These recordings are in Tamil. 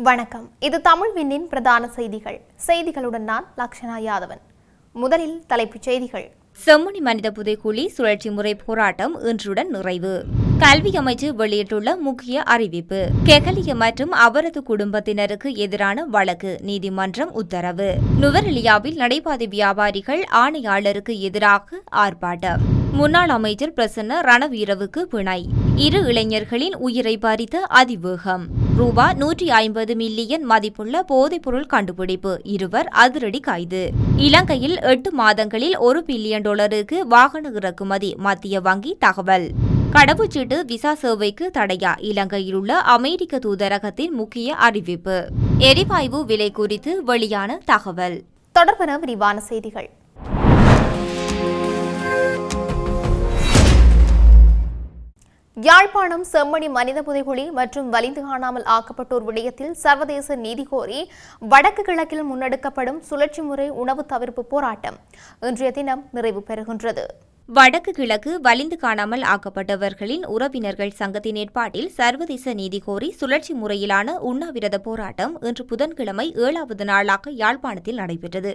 வணக்கம். இது தமிழ் விண்ணின் பிரதான செய்திகள். செய்திகளுடன் நான் லக்ஷனா யாதவன். முதலில் தலைப்புச் செய்திகள். செம்மணி மனித புதைக்குழி சுழற்சி முறை போராட்டம் இன்றுடன் நிறைவு. கல்வி அமைச்சு வெளியிட்டுள்ள முக்கிய அறிவிப்பு. கெகலிய மற்றும் அவரது குடும்பத்தினருக்கு எதிரான வழக்கு நீதிமன்றம் உத்தரவு. நுவரெலியாவில் நடைபாதை வியாபாரிகள் ஆணையாளருக்கு எதிராக ஆர்ப்பாட்டம். முன்னாள் அமைச்சர் பிரசன்ன ரணவீரவுக்கு பிணை. இரு இளைஞர்களின் உயிரை பறித்த அதிவேகம். ரூபா நூற்றி ஐம்பது மில்லியன் மதிப்புள்ள போதைப்பொருள் கண்டுபிடிப்பு. இருவர் அதிரடி கைது. இலங்கையில் எட்டு மாதங்களில் ஒரு பில்லியன் டாலருக்கு வாகன இறக்குமதி மத்திய வங்கி தகவல். கடவுச்சீட்டு விசா சேவைக்கு தடையா? இலங்கையில் உள்ள அமெரிக்க தூதரகத்தின் முக்கிய அறிவிப்பு. எரிவாயு விலை குறித்து வெளியான தகவல். தொடர்பான விரிவான செய்திகள். யாழ்ப்பாணம் செம்மணி மனித புதைகுழி மற்றும் வலிந்து காணாமல் ஆக்கப்பட்டோர் விடயத்தில் சர்வதேச நீதி கோரி வடக்கு கிழக்கில் முன்னெடுக்கப்படும் சுழற்சி முறை உணவு தவிர்ப்பு போராட்டம் இன்றைய தினம் நிறைவு பெறுகின்றது. வடக்கு கிழக்கு வலிந்து காணாமல் ஆக்கப்பட்டவர்களின் உறவினர்கள் சங்கத்தின் ஏற்பாட்டில் சர்வதேச நீதி கோரி சுழற்சி முறையிலான உண்ணாவிரத போராட்டம் இன்று புதன்கிழமை ஏழாவது நாளாக யாழ்ப்பாணத்தில் நடைபெற்றது.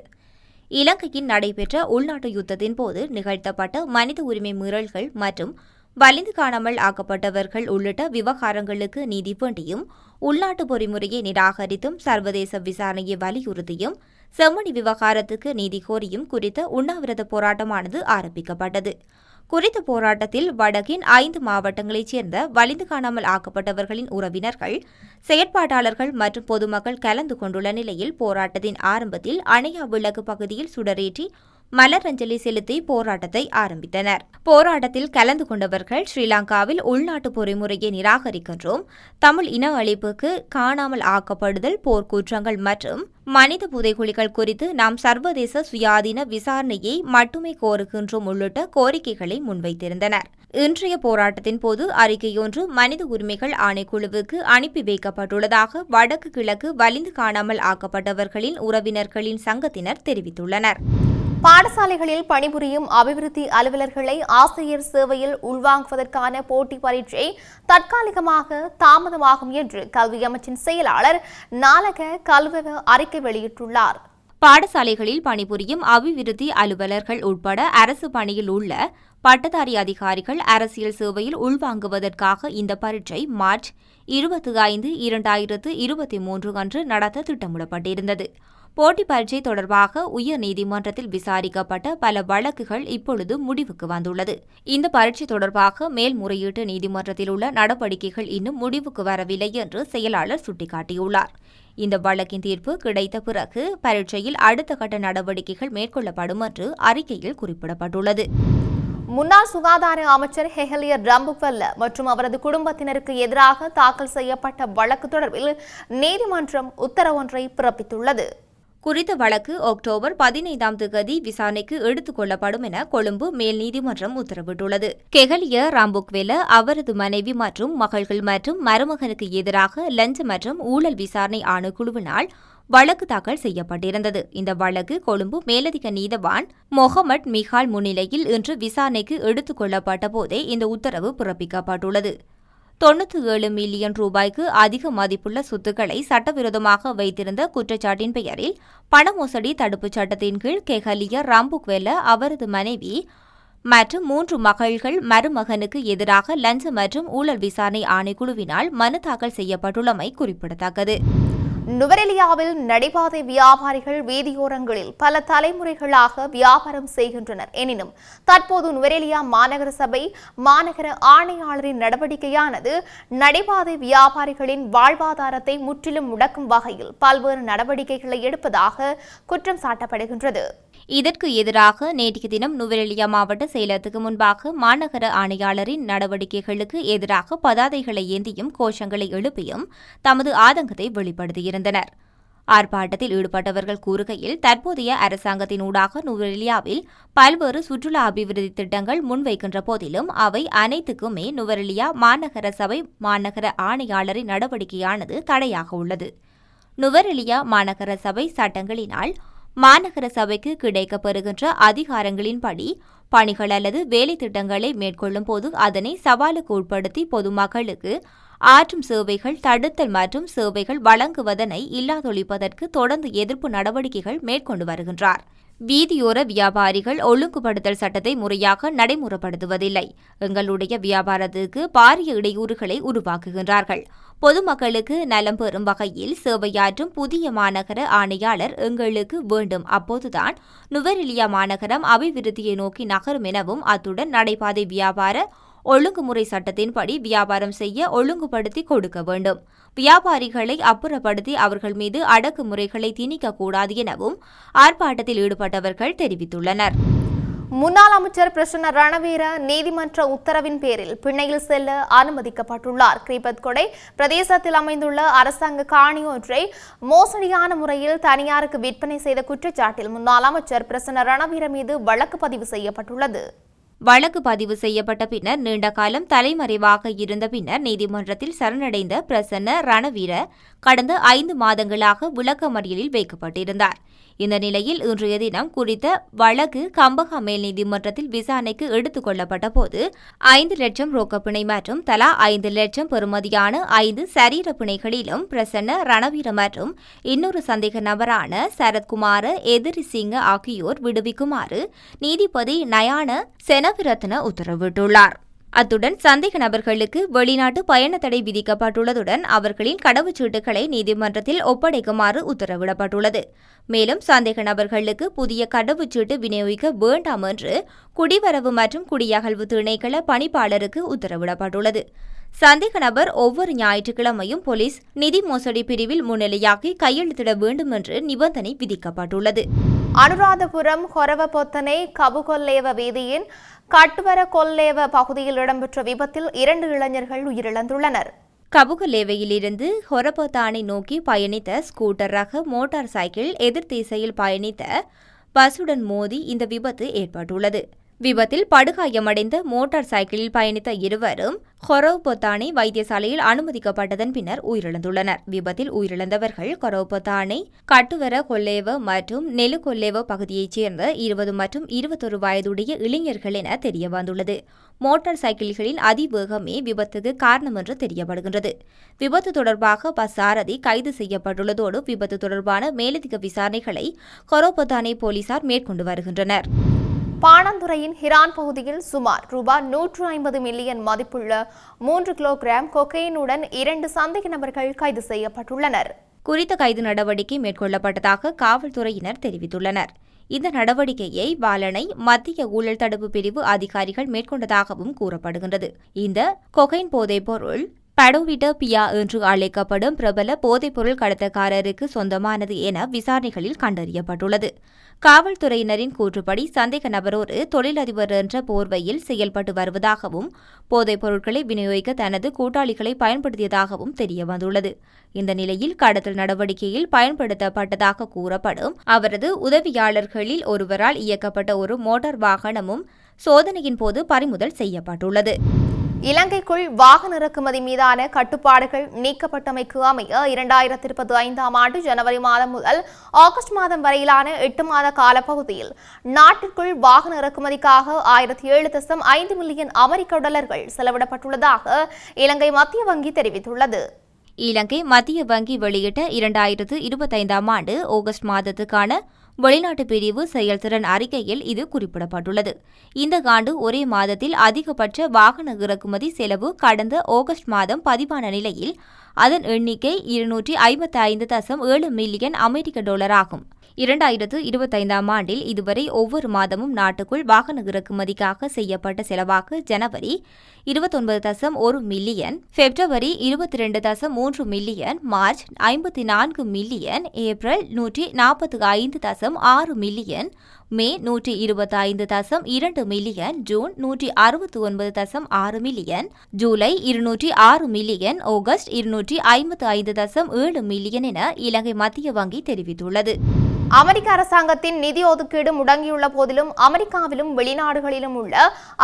இலங்கையில் நடைபெற்ற உள்நாட்டு யுத்தத்தின் போது நிகழ்த்தப்பட்ட மனித உரிமை மீறல்கள் மற்றும் வலிந்து காணாமல் ஆக்கப்பட்டவர்கள் உள்ளிட்ட விவகாரங்களுக்கு நீதி வேண்டியும் உள்நாட்டு பொறிமுறையை நிராகரித்தும் சர்வதேச விசாரணையை வலியுறுத்தியும் செம்மணி விவகாரத்துக்கு நீதி கோரியும் குறித்த உண்ணாவிரத போராட்டமானது ஆரம்பிக்கப்பட்டது. குறித்த போராட்டத்தில் வடக்கின் ஐந்து மாவட்டங்களைச் சேர்ந்த வலிந்து காணாமல் ஆக்கப்பட்டவர்களின் உறவினர்கள் செயற்பாட்டாளர்கள் மற்றும் பொதுமக்கள் கலந்து கொண்டுள்ள நிலையில் போராட்டத்தின் ஆரம்பத்தில் அணையா விளக்கு பகுதியில் சுடரேற்றி மலரஞ்சலி செலுத்தி போராட்டத்தை ஆரம்பித்தனர். போராட்டத்தில் கலந்து கொண்டவர்கள் ஸ்ரீலங்காவில் உள்நாட்டு பொறிமுறையை நிராகரிக்கின்றோம். தமிழ் இன அழிப்புக்கு காணாமல் ஆக்கப்படுதல் போர்க்குற்றங்கள் மற்றும் மனித புதைகுழிகள் குறித்து நாம் சர்வதேச சுயாதீன விசாரணையை மட்டுமே கோருகின்றோம் உள்ளிட்ட கோரிக்கைகளை முன்வைத்திருந்தனர். இன்றைய போராட்டத்தின் போது அறிக்கையொன்று மனித உரிமைகள் ஆணைக்குழுவுக்கு அனுப்பி வைக்கப்பட்டுள்ளதாக வடக்கு கிழக்கு வலிந்து காணாமல் ஆக்கப்பட்டவர்களின் உறவினர்களின் சங்கத்தினர் தெரிவித்துள்ளனர். பாடசாலைகளில் பணிபுரியும் அபிவிருத்தி அலுவலர்களை ஆசிரியர் சேவையில் உள்வாங்குவதற்கான போட்டி பரீட்சை தற்காலிகமாக தாமதமாகும் என்று கல்வி அமைச்சின் செயலாளர் நாளக கல்வி அறிக்கை வெளியிட்டுள்ளார். பாடசாலைகளில் பணிபுரியும் அபிவிருத்தி அலுவலர்கள் உட்பட அரசு பணியில் உள்ள பட்டதாரி அதிகாரிகள் அரசியல் சேவையில் உள்வாங்குவதற்காக இந்த பரீட்சை மார்ச் இருபத்தி ஐந்து இரண்டாயிரத்து இருபத்தி மூன்று அன்று நடத்த திட்டமிடப்பட்டிருந்தது. போட்டி பரீட்சை தொடர்பாக உயர் நீதிமன்றத்தில் விசாரிக்கப்பட்ட பல வழக்குகள் இப்பொழுது முடிவுக்கு வந்துள்ளது. இந்த பரீட்சை தொடர்பாக மேல்முறையீட்டு நீதிமன்றத்தில் உள்ள நடவடிக்கைகள் இன்னும் முடிவுக்கு வரவில்லை என்று செயலாளர் சுட்டிக்காட்டியுள்ளார். இந்த வழக்கின் தீர்ப்பு கிடைத்த பிறகு பரீட்சையில் அடுத்த கட்ட நடவடிக்கைகள் மேற்கொள்ளப்படும் என்று அறிக்கையில் குறிப்பிடப்பட்டுள்ளது. முன்னாள் சுகாதார அமைச்சர் ஹெஹலியர் ரம்புவல்ல மற்றும் அவரது குடும்பத்தினருக்கு எதிராக தாக்கல் செய்யப்பட்ட வழக்கு தொடர்பில் நீதிமன்றம் உத்தரவொன்றை பிறப்பித்துள்ளது. குறித்த வழக்கு அக்டோபர் பதினைந்தாம் தேதி விசாரணைக்கு எடுத்துக் கொள்ளப்படும் என கொழும்பு மேல் நீதிமன்றம் உத்தரவிட்டுள்ளது. கெகலிய ராம்புக்வெல அவரது மனைவி மற்றும் மகள்கள் மற்றும் மருமகனுக்கு எதிராக லஞ்ச மற்றும் ஊழல் விசாரணை ஆணைக்குழுவினால் வழக்கு தாக்கல் செய்யப்பட்டிருந்தது. இந்த வழக்கு கொழும்பு மேலதிக நீதவான் மொஹமட் மிகால் முன்னிலையில் இன்று விசாரணைக்கு எடுத்துக் கொள்ளப்பட்ட போதே இந்த உத்தரவு பிறப்பிக்கப்பட்டுள்ளது. தொன்னூற்றி ஏழு மில்லியன் ரூபாய்க்கு அதிக மதிப்புள்ள சொத்துக்களை சட்டவிரோதமாக வைத்திருந்த குற்றச்சாட்டின் பெயரில் பண மோசடி தடுப்புச் சட்டத்தின் கீழ் கெஹலிய ராம்புக்வெல்ல அவரது மனைவி மற்றும் மூன்று மகள்கள் மருமகனுக்கு எதிராக லஞ்ச மற்றும் ஊழல் விசாரணை ஆணைக்குழுவினால் மனு தாக்கல் செய்யப்பட்டுள்ளமை குறிப்பிடத்தக்கது. நுவரெலியாவில் நடைபாதை வியாபாரிகள் வீதியோரங்களில் பல தலைமுறைகளாக வியாபாரம் செய்கின்றனர். எனினும் தற்போது நுவரெலியா மாநகர சபை மாநகர ஆணையாளரின் நடவடிக்கையானது நடைபாதை வியாபாரிகளின் வாழ்வாதாரத்தை முற்றிலும் முடக்கும் வகையில் பல்வேறு நடவடிக்கைகளை எடுப்பதாக குற்றம் சாட்டப்படுகின்றது. இதற்கு எதிராக நேற்றைய தினம் நுவரெலியா மாவட்ட செயலகத்துக்கு முன்பாக மாநகர ஆணையாளரின் நடவடிக்கைகளுக்கு எதிராக பதாதைகளை ஏந்தியும் கோஷங்களை எழுப்பியும் தமது ஆதங்கத்தை வெளிப்படுத்தியிருந்தனர். ஆர்ப்பாட்டத்தில் ஈடுபட்டவர்கள் கூறுகையில் தற்போதைய அரசாங்கத்தின் ஊடாக நுவரெலியாவில் பல்வேறு சுற்றுலா அபிவிருத்தி திட்டங்கள் முன்வைக்கின்ற போதிலும் அவை அனைத்துக்குமே நுவரெலியா மாநகர சபை மாநகர ஆணையாளரின் நடவடிக்கையானது தடையாக உள்ளது. நுவரெலியா மாநகர சபை சட்டங்களினால் மாநகர சபைக்கு கிடைக்கப்பெறுகின்ற அதிகாரங்களின்படி பணிகள் அல்லது வேலை திட்டங்களை மேற்கொள்ளும் போது அதனை சவாலுக்கு உட்படுத்தி பொதுமக்களுக்கு ஆற்றும் சேவைகள் தடுத்தல் மற்றும் சேவைகள் வழங்குவதனை இல்லாதொழிப்பதற்கு தொடர்ந்து எதிர்ப்பு நடவடிக்கைகள் மேற்கொண்டு வருகின்றார். வீதியோர வியாபாரிகள் ஒழுங்குபடுத்தல் சட்டத்தை முறையாக நடைமுறைப்படுத்துவதில்லை. எங்களுடைய வியாபாரத்துக்கு பாரிய இடையூறுகளை உருவாக்குகின்றார்கள். பொதுமக்களுக்கு நலம் பெறும் வகையில் சேவையாற்றும் புதிய மாநகர ஆணையாளர் எங்களுக்கு வேண்டும். அப்போதுதான் நுவரெலியா மாநகரம் அபிவிருத்தியை நோக்கி நகரும் எனவும் அத்துடன் நடைபாதை வியாபார ஒழுங்குமுறை சட்டத்தின்படி வியாபாரம் செய்ய ஒழுங்குபடுத்தி கொடுக்க வேண்டும். வியாபாரிகளை அப்புறப்படுத்தி அவர்கள் மீது அடக்குமுறைகளை திணிக்கக்கூடாது எனவும் ஆர்ப்பாட்டத்தில் ஈடுபட்டவர்கள் தெரிவித்துள்ளனர். முன்னாள் அமைச்சர் பிரசன்ன ரணவீர நீதிமன்ற உத்தரவின் பேரில் பிணையில் செல்ல அனுமதிக்கப்பட்டுள்ளார். கிரிபத் கொடை பிரதேசத்தில் அமைந்துள்ள அரசாங்க காணி ஒன்றை மோசடியான முறையில் தனியாருக்கு விற்பனை செய்த குற்றச்சாட்டில் முன்னாள் அமைச்சர் பிரசன்ன ரணவீர மீது வழக்கு பதிவு செய்யப்பட்டுள்ளது. வழக்கு பதிவு செய்யப்பட்ட பின்னர் நீண்ட காலம் தலைமறைவாக இருந்த பின்னர் நீதிமன்றத்தில் சரணடைந்த பிரசன்ன ரணவீர கடந்த ஐந்து மாதங்களாக விளக்கமறியலில் வைக்கப்பட்டிருந்தார். இந்த நிலையில் இன்றைய தினம் குறித்த வழக்கு கம்பகா மேல் நீதிமன்றத்தில் விசாரணைக்கு எடுத்துக் கொள்ளப்பட்ட போது ஐந்து லட்சம் ரொக்கப்பிணை மற்றும் தலா ஐந்து லட்சம் பெறுமதியான ஐந்து சரீர பிணைகளிலும் பிரசன்ன ரணவீர மற்றும் இன்னொரு சந்தேக நபரான சரத்குமார எதிரி சிங்க ஆகியோர் விடுவிக்குமாறு நீதிபதி நயான செனவிரத்ன உத்தரவிட்டுள்ளார். அத்துடன் சந்தேக நபர்களுக்கு வெளிநாட்டு பயண தடை விதிக்கப்பட்டுள்ளதுடன் அவர்களின் கடவுச்சீட்டுகளை நீதிமன்றத்தில் ஒப்படைக்குமாறு உத்தரவிடப்பட்டுள்ளது. மேலும் சந்தேக நபர்களுக்கு புதிய கடவுச்சீட்டு விநியோகிக்க வேண்டாம் என்று குடிவரவு மற்றும் குடியகழ்வு திணைக்கள பணிப்பாளருக்கு உத்தரவிடப்பட்டுள்ளது. சந்தேக நபர் ஒவ்வொரு ஞாயிற்றுக்கிழமையும் போலீஸ் நிதி மோசடி பிரிவில் முன்னிலையாகி கையெழுத்திட வேண்டும் என்று நிபந்தனை விதிக்கப்பட்டுள்ளது. அனுராதபுரம் ஹொரவபொத்தனை கபுகொல்லேவ வீதியின் கட்டுவர கொல்லேவ பகுதியில் இடம்பெற்ற விபத்தில் இரண்டு இளைஞர்கள் உயிரிழந்துள்ளனர். கபுகலேவையிலிருந்து ஹொரபத்தானை நோக்கி பயணித்த ஸ்கூட்டர் ரக மோட்டார் சைக்கிள் எதிர் திசையில் பயணித்த பஸ்ஸுடன் மோதி இந்த விபத்து ஏற்பட்டுள்ளது. விபத்தில் படுகாயமடைந்த மோட்டார் சைக்கிளில் பயணித்த இருவரும் கொரோபொத்தானை வைத்தியசாலையில் அனுமதிக்கப்பட்டதன் பின்னர் உயிரிழந்துள்ளனர். விபத்தில் உயிரிழந்தவர்கள் கொரோபொத்தானை கட்டுவர கொல்லேவ மற்றும் நெலு கொல்லேவ பகுதியைச் சேர்ந்த இருபது மற்றும் இருபத்தொரு வயதுடைய இளைஞர்கள் என தெரியவந்துள்ளது. மோட்டார் சைக்கிள்களின் அதிவேகமே விபத்துக்கு காரணம் என்று தெரியப்படுகின்றது. விபத்து தொடர்பாக பஸ் சாரதி கைது செய்யப்பட்டுள்ளதோடு விபத்து தொடர்பான மேலதிக விசாரணைகளை கொரோபொத்தானை போலீசார் மேற்கொண்டு வருகின்றனர். பாணந்துறையின் ஹிரான் பகுதியில் சுமார் ரூபாய் நூற்று ஐம்பது மில்லியன் மதிப்புள்ள மூன்று கிலோகிராம் கொக்கைனுடன் இரண்டு சந்தேக நபர்கள் கைது செய்யப்பட்டுள்ளனர். குறித்த கைது நடவடிக்கை மேற்கொள்ளப்பட்டதாக காவல்துறையினர் தெரிவித்துள்ளனர். இந்த நடவடிக்கையை பாலனை மத்திய ஊழல் தடுப்பு பிரிவு அதிகாரிகள் மேற்கொண்டதாகவும் கூறப்படுகின்றது. இந்த கொகைன் போதைப் பொருள் படோவிட்ட பியா என்று அழைக்கப்படும் பிரபல போதைப்பொருள் கடத்தக்காரருக்கு சொந்தமானது என விசாரணைகளில் கண்டறியப்பட்டுள்ளது. காவல்துறையினரின் கூற்றுப்படி சந்தேக நபரோடு தொழிலதிபர் என்ற போர்வையில் செயல்பட்டு வருவதாகவும் போதைப் பொருட்களை விநியோகிக்க தனது கூட்டாளிகளை பயன்படுத்தியதாகவும் தெரியவந்துள்ளது. இந்த நிலையில் கடத்தல் நடவடிக்கையில் பயன்படுத்தப்பட்டதாக கூறப்படும் அவரது உதவியாளர்களில் ஒருவரால் இயக்கப்பட்ட ஒரு மோட்டார் வாகனமும் சோதனையின் போது பறிமுதல் செய்யப்பட்டுள்ளது. இலங்கைக்குள் வாகன இறக்குமதி மீதான கட்டுப்பாடுகள் நீக்கப்பட்டமைக்கு அமைய இரண்டாயிரத்தி இருபத்தி ஐந்தாம் ஆண்டு ஜனவரி மாதம் முதல் ஆகஸ்ட் மாதம் வரையிலான எட்டு மாத காலப்பகுதியில் நாட்டிற்குள் வாகன இறக்குமதிக்காக ஆயிரத்தி ஏழு தசம் ஐந்து மில்லியன் அமெரிக்க டாலர்கள் செலவிடப்பட்டுள்ளதாக இலங்கை மத்திய வங்கி தெரிவித்துள்ளது. இலங்கை மத்திய வங்கி வெளியிட்ட இரண்டாயிரத்து இருபத்தைந்தாம் ஆண்டு ஆகஸ்ட் மாதத்துக்கான வெளிநாட்டு பிரிவு செயல்திறன் அறிக்கையில் இது குறிப்பிடப்பட்டுள்ளது. இந்த ஆண்டு ஒரே மாதத்தில் அதிகபட்ச வாகன இறக்குமதி செலவு கடந்த ஆகஸ்ட் மாதம் பதிவான நிலையில் அதன் எண்ணிக்கை இருநூற்றி ஐம்பத்தி ஐந்து தசம் ஏழு மில்லியன் அமெரிக்க டாலர் ஆகும். இரண்டாயிரத்து இருபத்தைந்தாம் ஆண்டில் இதுவரை ஒவ்வொரு மாதமும் நாட்டுக்குள் வாகன இறக்குமதிக்காக செய்யப்பட்ட செலவாக ஜனவரி இருபத்தொன்பது தசம் ஒரு மில்லியன். பிப்ரவரி இருபத்தி ரெண்டு தசம் மூன்று மில்லியன். மார்ச் ஐம்பத்தி நான்கு மில்லியன். ஏப்ரல் நூற்றி நாற்பத்தி ஐந்து தசம் ஆறு மில்லியன். மே நூற்றி இருபத்தி ஐந்து தசம் இரண்டு மில்லியன். ஜூன் நூற்றி அறுபத்தி ஒன்பது தசம் ஆறு மில்லியன். ஜூலை இருநூற்றி ஆறு மில்லியன். ஆகஸ்ட் இருநூற்றி ஐம்பத்தி ஐந்து தசம் ஏழு மில்லியன் என இலங்கை மத்திய வங்கி தெரிவித்துள்ளது. அமெரிக்க அரசாங்கத்தின் நிதி ஒதுக்கீடு முடங்கியுள்ள போதிலும் அமெரிக்காவிலும் வெளிநாடுகளிலும் உள்ள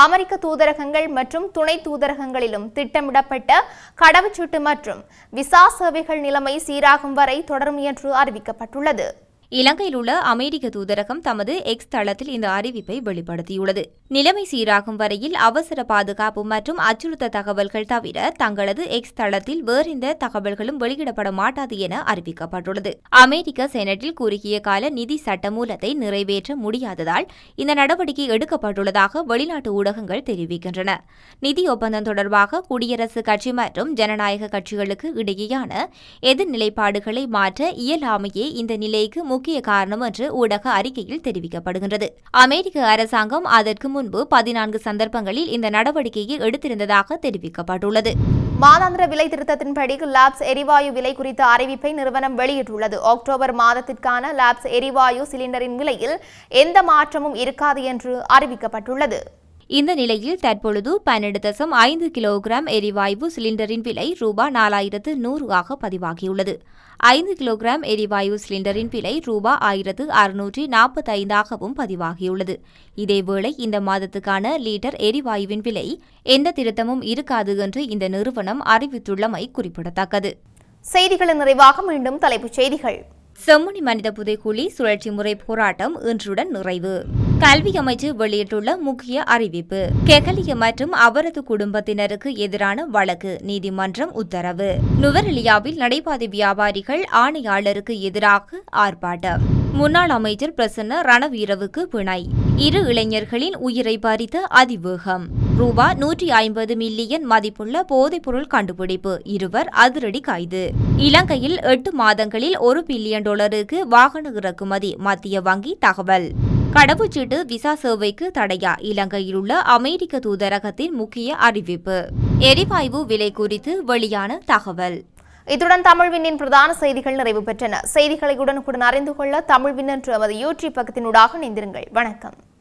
அமெரிக்க தூதரகங்கள் மற்றும் துணை தூதரகங்களிலும் திட்டமிடப்பட்ட கடவுச்சீட்டு மற்றும் விசா சேவைகள் நிலைமை சீராகும் வரை தொடரும் என்று அறிவிக்கப்பட்டுள்ளது. இலங்கையில் உள்ள அமெரிக்க தூதரகம் தமது எக்ஸ் தளத்தில் இந்த அறிவிப்பை வெளிப்படுத்தியுள்ளது. நிலைமை சீராகும் வரையில் அவசர பாதுகாப்பு மற்றும் அச்சுறுத்த தகவல்கள் தவிர தங்களது எக்ஸ் தளத்தில் வேறெந்த தகவல்களும் வெளியிடப்பட மாட்டாது என அறிவிக்கப்பட்டுள்ளது. அமெரிக்க செனட்டில் குறுகிய கால நிதி சட்டமூலத்தை நிறைவேற்ற முடியாததால் இந்த நடவடிக்கை எடுக்கப்பட்டுள்ளதாக வெளிநாட்டு ஊடகங்கள் தெரிவிக்கின்றன. நிதி ஒப்பந்தம் தொடர்பாக குடியரசுக் கட்சி மற்றும் ஜனநாயக கட்சிகளுக்கு இடையேயான எதிர்நிலைப்பாடுகளை மாற்ற இயலாமையே இந்த நிலைக்கு முக்கிய காரணம் என்று ஊடக அறிக்கையில் தெரிவிக்கப்படுகின்றது. அமெரிக்க அரசாங்கம் அதற்கு முன்பு பதினான்கு சந்தர்ப்பங்களில் இந்த நடவடிக்கையை எடுத்திருந்ததாக தெரிவிக்கப்பட்டுள்ளது. மாதாந்திர விலை திருத்தத்தின்படி லாப்ஸ் எரிவாயு விலை குறித்த அறிவிப்பை நிறுவனம் வெளியிட்டுள்ளது. அக்டோபர் மாதத்திற்கான லாப்ஸ் எரிவாயு சிலிண்டரின் விலையில் எந்த மாற்றமும் இருக்காது என்று அறிவிக்கப்பட்டுள்ளது. இந்த நிலையில் தற்பொழுது பன்னெண்டு தசம் ஐந்து கிலோகிராம் எரிவாயு சிலிண்டரின் விலை ரூபாய் நாலாயிரத்து நூறு ஆக பதிவாகியுள்ளது. ஐந்து கிலோகிராம் எரிவாயு சிலிண்டரின் விலை ரூபாய் ஆயிரத்து அறுநூற்றி நாற்பத்தைந்தாகவும் பதிவாகியுள்ளது. இதேவேளை இந்த மாதத்துக்கான லீட்டர் எரிவாயுவின் விலை எந்த திருத்தமும் இருக்காது என்று இந்த நிறுவனம் அறிவித்துள்ளமை குறிப்பிடத்தக்கது. செய்திகளின் நிறைவாக மீண்டும் தலைப்புச் செய்திகள். செம்மணி மனித புதைக்குழி சுழற்சி முறை போராட்டம் இன்றுடன் நிறைவு. கல்வி அமைச்சு வெளியிட்டுள்ள முக்கிய அறிவிப்பு கெகலிய மற்றும் அவரது குடும்பத்தினருக்கு எதிரான வழக்கு நீதிமன்றம் உத்தரவு. நுவரெலியாவில் நடைபாதை வியாபாரிகள் ஆணையாளருக்கு எதிராக ஆர்ப்பாட்டம். முன்னாள் அமைச்சர் பிரசன்ன ரணவீரவுக்கு பிணை. இரு இளைஞர்களின் உயிரை பறித்த அதிவேகம். ரூபா நூற்றி ஐம்பது மில்லியன் மதிப்புள்ள போதைப்பொருள் கண்டுபிடிப்பு இருவர் அதிரடி கைது. இலங்கையில் எட்டு மாதங்களில் ஒரு பில்லியன் டாலருக்கு வாகன இறக்குமதி மத்திய வங்கி தகவல். கடவுச்சீட்டு விசா சேவைக்கு தடையா? இலங்கையில் உள்ள அமெரிக்க தூதரகத்தின் முக்கிய அறிவிப்பு. எரிவாயு விலை குறித்து வெளியான தகவல். இத்துடன் தமிழ் விண்ணின் பிரதான செய்திகள் நிறைவு பெற்றன. செய்திகளை உடனுக்குடன் அறிந்து கொள்ள தமிழ் என்று எமது யூடியூப் பக்கத்தினூடாக இணைந்திருங்கள். வணக்கம்.